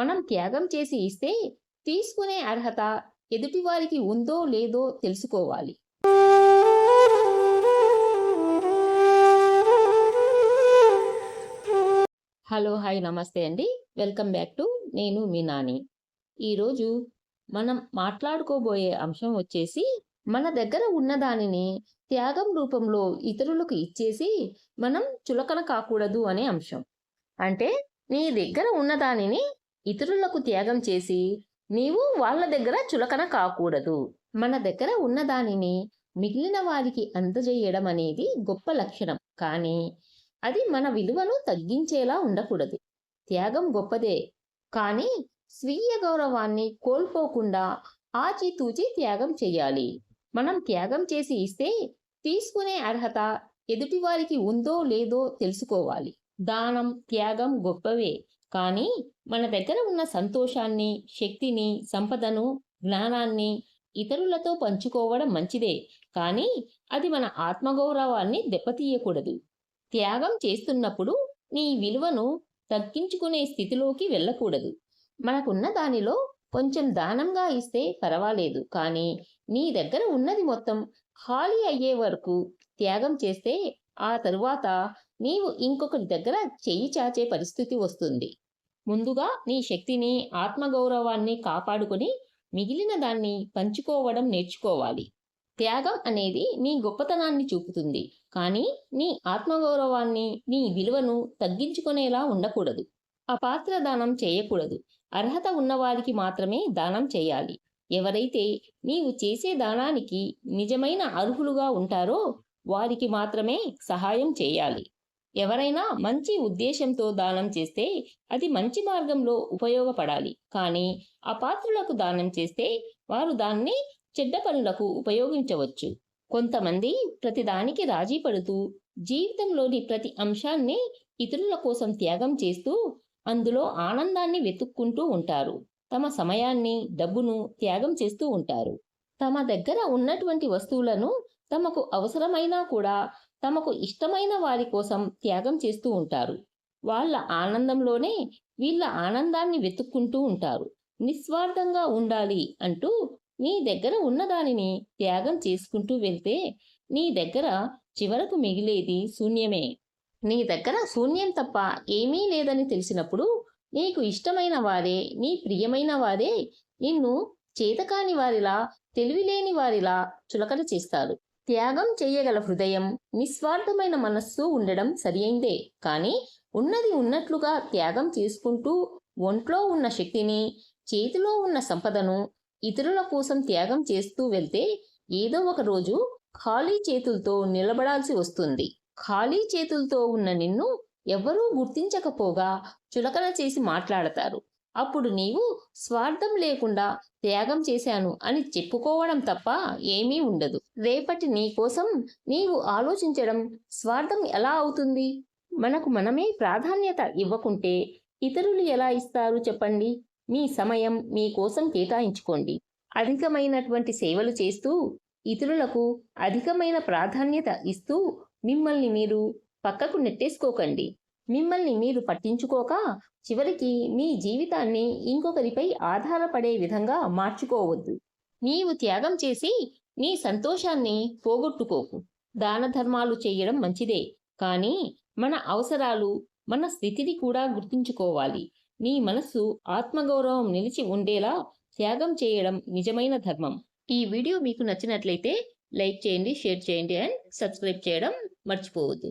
మనం త్యాగం చేసి ఇస్తే తీసుకునే అర్హత ఎదుటివారికి ఉందో లేదో తెలుసుకోవాలి. హలో హాయ్ నమస్తే అండి. వెల్కమ్ బ్యాక్ టు నేను మీ నాని. ఈరోజు మనం మాట్లాడుకోబోయే అంశం వచ్చేసి మన దగ్గర ఉన్న దానిని త్యాగం రూపంలో ఇతరులకు ఇచ్చేసి మనం చులకన కాకూడదు అనే అంశం. అంటే నీ దగ్గర ఉన్న దానిని ఇతరులకు త్యాగం చేసి నీవు వాళ్ళ దగ్గర చులకన కాకూడదు. మన దగ్గర ఉన్న దానిని మిగిలిన వారికి అందజేయడం అనేది గొప్ప లక్షణం. కానీ అది మన విలువను తగ్గించేలా ఉండకూడదు. త్యాగం గొప్పదే. కానీ స్వీయ గౌరవాన్ని కోల్పోకుండా ఆచితూచి త్యాగం చేయాలి. మనం త్యాగం చేసి ఇస్తే తీసుకునే అర్హత ఎదుటివారికి ఉందో లేదో తెలుసుకోవాలి. దానం త్యాగం గొప్పవే. కానీ మన దగ్గర ఉన్న సంతోషాన్ని శక్తిని సంపదను జ్ఞానాన్ని ఇతరులతో పంచుకోవడం మంచిదే. కానీ అది మన ఆత్మగౌరవాన్ని దెబ్బతీయకూడదు. త్యాగం చేస్తున్నప్పుడు నీ విలువను తగ్గించుకునే స్థితిలోకి వెళ్ళకూడదు. మనకున్న దానిలో కొంచెం దానంగా ఇస్తే పర్వాలేదు. కానీ నీ దగ్గర ఉన్నది మొత్తం ఖాళీ అయ్యే వరకు త్యాగం చేస్తే ఆ తరువాత నీవు ఇంకొకరి దగ్గర చెయ్యి చాచే పరిస్థితి వస్తుంది. ముందుగా నీ శక్తిని ఆత్మగౌరవాన్ని కాపాడుకొని మిగిలిన దాన్ని పంచుకోవడం నేర్చుకోవాలి. త్యాగం అనేది నీ గొప్పతనాన్ని చూపుతుంది. కానీ నీ ఆత్మగౌరవాన్ని నీ విలువను తగ్గించుకునేలా ఉండకూడదు. అపాత్ర దానం చేయకూడదు. అర్హత ఉన్నవారికి మాత్రమే దానం చేయాలి. ఎవరైతే నీవు చేసే దానానికి నిజమైన అర్హులుగా ఉంటారో వారికి మాత్రమే సహాయం చేయాలి. ఎవరైనా మంచి ఉద్దేశంతో దానం చేస్తే అది మంచి మార్గంలో ఉపయోగపడాలి. కానీ అపాత్రులకు దానం చేస్తే వారు దాన్ని చెడ్డ పనులకు ఉపయోగించవచ్చు. కొంతమంది ప్రతిదానికి రాజీ పడుతూ జీవితంలోని ప్రతి అంశాన్ని ఇతరుల కోసం త్యాగం చేస్తూ అందులో ఆనందాన్ని వెతుక్కుంటూ ఉంటారు. తమ సమయాన్ని డబ్బును త్యాగం చేస్తూ ఉంటారు. తమ దగ్గర ఉన్నటువంటి వస్తువులను తమకు అవసరమైనా కూడా తమకు ఇష్టమైన వారి కోసం త్యాగం చేస్తూ ఉంటారు. వాళ్ళ ఆనందంలోనే వీళ్ళ ఆనందాన్ని వెతుక్కుంటూ ఉంటారు. నిస్వార్థంగా ఉండాలి అంటూ నీ దగ్గర ఉన్నదానిని త్యాగం చేసుకుంటూ వెళ్తే నీ దగ్గర చివరకు మిగిలేది శూన్యమే. నీ దగ్గర శూన్యం తప్ప ఏమీ లేదని తెలిసినప్పుడు నీకు ఇష్టమైన వారే నీ ప్రియమైన వారే నిన్ను చేతకాని వారిలా తెలివిలేని వారిలా చులకన చేస్తారు. త్యాగం చేయగల హృదయం నిస్వార్థమైన మనస్సు ఉండడం సరియైందే. కానీ ఉన్నది ఉన్నట్లుగా త్యాగం చేసుకుంటూ ఒంట్లో ఉన్న శక్తిని చేతిలో ఉన్న సంపదను ఇతరుల కోసం త్యాగం చేస్తూ వెళ్తే ఏదో ఒక రోజు ఖాళీ చేతులతో నిలబడాల్సి వస్తుంది. ఖాళీ చేతులతో ఉన్న నిన్ను ఎవ్వరూ గుర్తించకపోగా చులకన చేసి మాట్లాడతారు. అప్పుడు నీవు స్వార్థం లేకుండా త్యాగం చేశాను అని చెప్పుకోవడం తప్ప ఏమీ ఉండదు. రేపటి నీ కోసం నీవు ఆలోచించడం స్వార్థం ఎలా అవుతుంది? మనకు మనమే ప్రాధాన్యత ఇవ్వకుంటే ఇతరులు ఎలా ఇస్తారు చెప్పండి? మీ సమయం మీ కోసం కేటాయించుకోండి. అధికమైనటువంటి సేవలు చేస్తూ ఇతరులకు అధికమైన ప్రాధాన్యత ఇస్తూ మిమ్మల్ని మీరు పక్కకు నెట్టేసుకోకండి. మిమ్మల్ని మీరు పట్టించుకోక చివరికి మీ జీవితాన్ని ఇంకొకరిపై ఆధారపడే విధంగా మార్చుకోవద్దు. నీవు త్యాగం చేసి నీ సంతోషాన్ని పోగొట్టుకోకు. దాన ధర్మాలు చేయడం మంచిదే. కానీ మన అవసరాలు మన స్థితిని కూడా గుర్తుంచుకోవాలి. నీ మనస్సు ఆత్మగౌరవం నిలిచి ఉండేలా త్యాగం చేయడం నిజమైన ధర్మం. ఈ వీడియో మీకు నచ్చినట్లయితే లైక్ చేయండి షేర్ చేయండి అండ్ సబ్స్క్రైబ్ చేయడం మర్చిపోవద్దు.